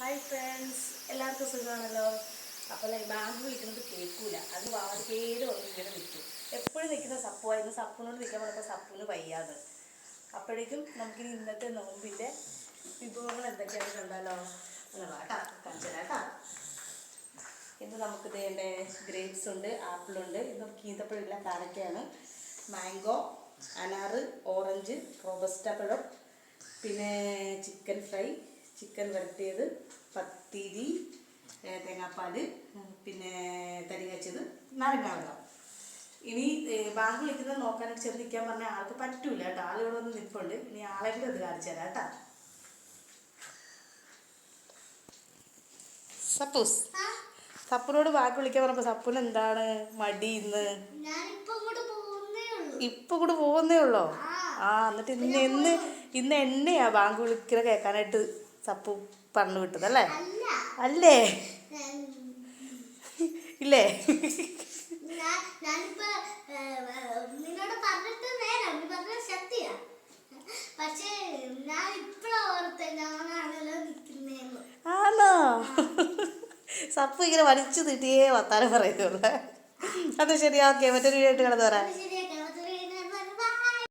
Hi friends എല്ലാവർക്കും സുഖമാണല്ലോ? അപ്പോൾ ബാങ്ക് വിളിക്കുന്നത് കേൾക്കൂല. അത് പേര് വന്ന് ഇങ്ങനെ നിൽക്കും. എപ്പോഴും നിൽക്കുന്ന സപ്പുമായിരുന്നു സപ്പുനോട് നിൽക്കാൻ പറഞ്ഞപ്പോൾ സപ്പുന്ന് വയ്യാതെ അപ്പോഴേക്കും നമുക്കിനി ഇന്നത്തെ നോമ്പിന്റെ വിഭവങ്ങൾ എന്തൊക്കെയാണ് കണ്ടാലോ? നമുക്ക് ഇതേ ഗ്രേപ്സ് ഉണ്ട് ആപ്പിൾ ഉണ്ട്. ഇന്ന് ഈന്തപ്പഴമില്ല കാരക്കയാണ്. മാംഗോ അനാറ് ഓറഞ്ച് റോബസ്റ്റ പഴം പിന്നെ ചിക്കൻ ഫ്രൈ ചിക്കൻ വരട്ടിയത് പത്തിരി തേങ്ങാപ്പാൽ പിന്നെ തരി കച്ചത് നാരങ്ങ വെള്ളം ഇനി ബാങ്ക് വിളിക്കുന്നത് നോക്കാനൊക്കെ ചെന്ന് നിൽക്കാൻ പറഞ്ഞാൽ ആൾക്ക് പറ്റൂല കേട്ടോ. ആളിവിടെ ഒന്ന് നിൽപ്പുണ്ട്. ഇനി ആളെങ്കിലും അത് കാണിച്ചു തരാം കേട്ടോ. സപ്പൂസ് സപ്പുനോട് വാക്ക് വിളിക്കാൻ പറഞ്ഞപ്പോൾ സപ്പുന് എന്താണ് മടി ഇന്ന്? ഇപ്പൊ കൂടെ പോകുന്നേ ഉള്ളോ? ആ. എന്നിട്ട് ഇന്ന് ഇന്ന് ഇന്ന് എന്നെയാ ബാങ്ക് വിളിക്കണ കേൾക്കാനായിട്ട് സപ്പു പറഞ്ഞു വിട്ടത് അല്ലേ? അല്ല. ഇല്ലേ? ആണോ? സപ്പ് ഇങ്ങനെ വലിച്ചു തീട്ടിയേ വർത്താനം പറയുന്നുള്ളൂ. അത് ശരി ഓക്കെ. മറ്റൊരു വീഡിയോ ആയിട്ട് കിടന്നു പറയാം